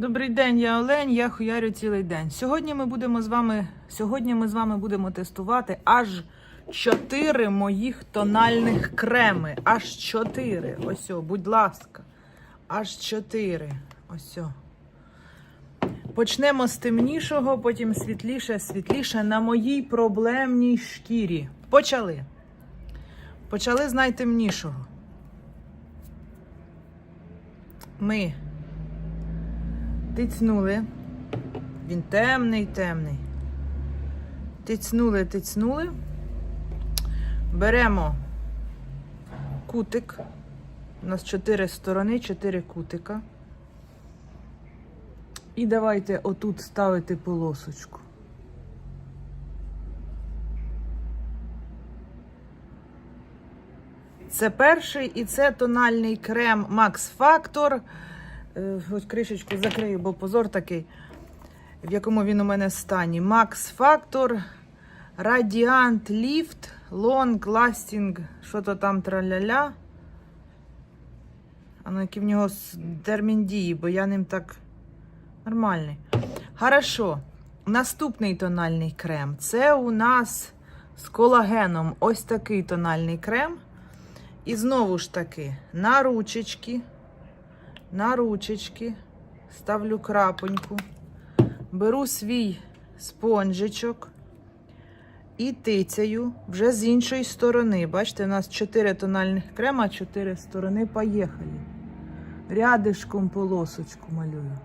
Добрий день, я Олень, я хуярю цілий день. Сьогодні ми будемо з вами, сьогодні ми з вами будемо тестувати аж чотири моїх тональних креми. Аж чотири. Ось, о, будь ласка. Аж чотири. Ось. о. Почнемо з темнішого, потім світліше, світліше на моїй проблемній шкірі. Почали. Почали з найтемнішого. Ми тицнули. Він темний, темний. Тицнули, тицнули. Беремо кутик. У нас чотири сторони, чотири кутика. І давайте отут ставити полосочку. Це перший і це тональний крем Max Factor. Е, Ось кришечку закрию, бо позор такий, в якому він у мене стані. Max Factor Radiant Lift Long Lasting, що то там траля-ля. А ну, який в нього термін дії, бо я ним так нормальний. Хорошо. Наступний тональний крем. Це у нас з колагеном ось такий тональний крем. І знову ж таки, на ручечки, на ручечки ставлю крапоньку, беру свій спонжичок і тицяю вже з іншої сторони. Бачите, у нас 4 тональних крема, 4 сторони. Поїхали. Рядишком полосочку малюю.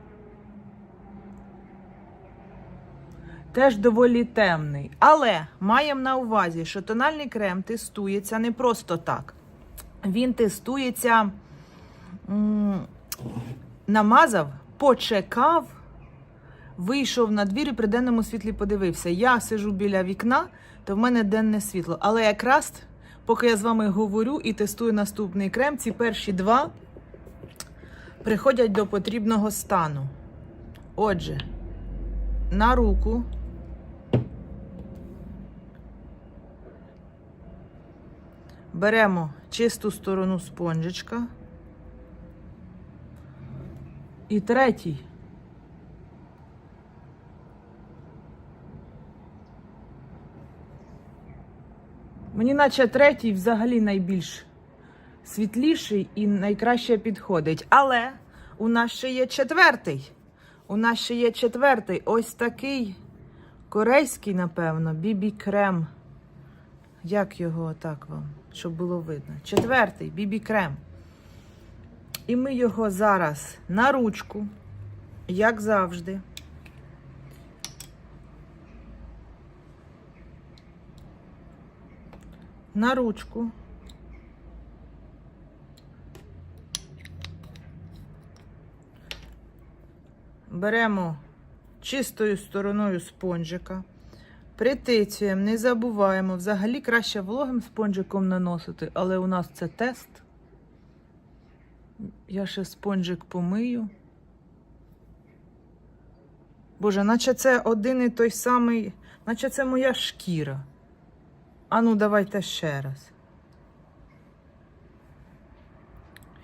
Теж доволі темний. Але маємо на увазі, що тональний крем тестується не просто так. Він тестується, намазав, почекав, вийшов на двір і при денному світлі подивився. Я сижу біля вікна, то в мене денне світло. Але якраз, поки я з вами говорю і тестую наступний крем, ці перші два приходять до потрібного стану. Отже, на руку. Беремо чисту сторону спонжичка. І третій. Мені наче третій взагалі найбільш світліший і найкраще підходить. Але у нас ще є четвертий. У нас ще є четвертий. Ось такий корейський, напевно, бібі-крем. Як його так вам, щоб було видно? Четвертий бібі-крем. І ми його зараз на ручку, як завжди. На ручку. Беремо чистою стороною спонжика. Притицюємо, не забуваємо. Взагалі краще вологим спонжиком наносити, але у нас це тест. Я ще спонжик помию. Боже, наче це один і той самий, наче це моя шкіра. А ну, давайте ще раз.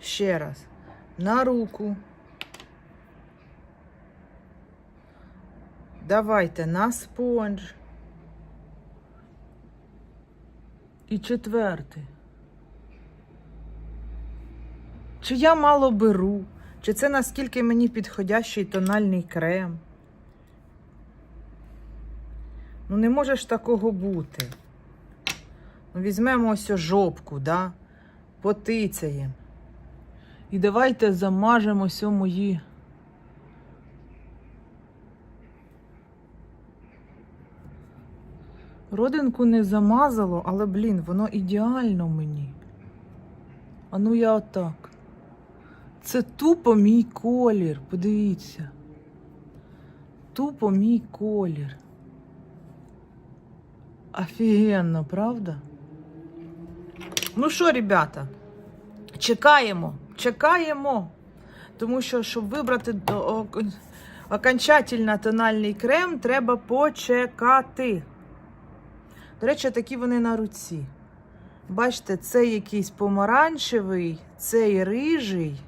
Ще раз. На руку. Давайте на спонж. І четвертий. Чи я мало беру? Чи це наскільки мені підходящий тональний крем? Ну, не може ж такого бути. Ну, візьмемо ось жопку, да? потицяємо. І давайте замажемо ось мої. Родинку не замазало, але, блін, воно ідеально мені. А ну я отак. Це тупо мій колір, подивіться. Тупо мій колір. Офігенно, правда? Ну що, ребята, чекаємо, чекаємо. Тому що, щоб вибрати окончательно тональний крем, треба почекати. До речі, такі вони на руці. Бачите, цей якийсь помаранчевий, цей рижий.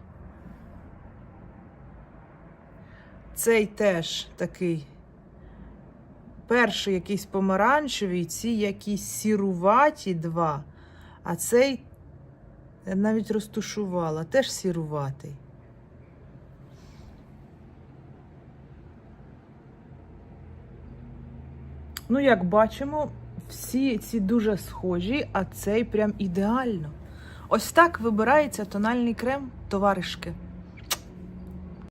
Цей теж такий. Перший якийсь помаранчевий, ці якісь сіруваті два. А цей я навіть розтушувала, теж сіруватий. Ну, як бачимо, всі ці дуже схожі, а цей прям ідеально. Ось так вибирається тональний крем, товаришки.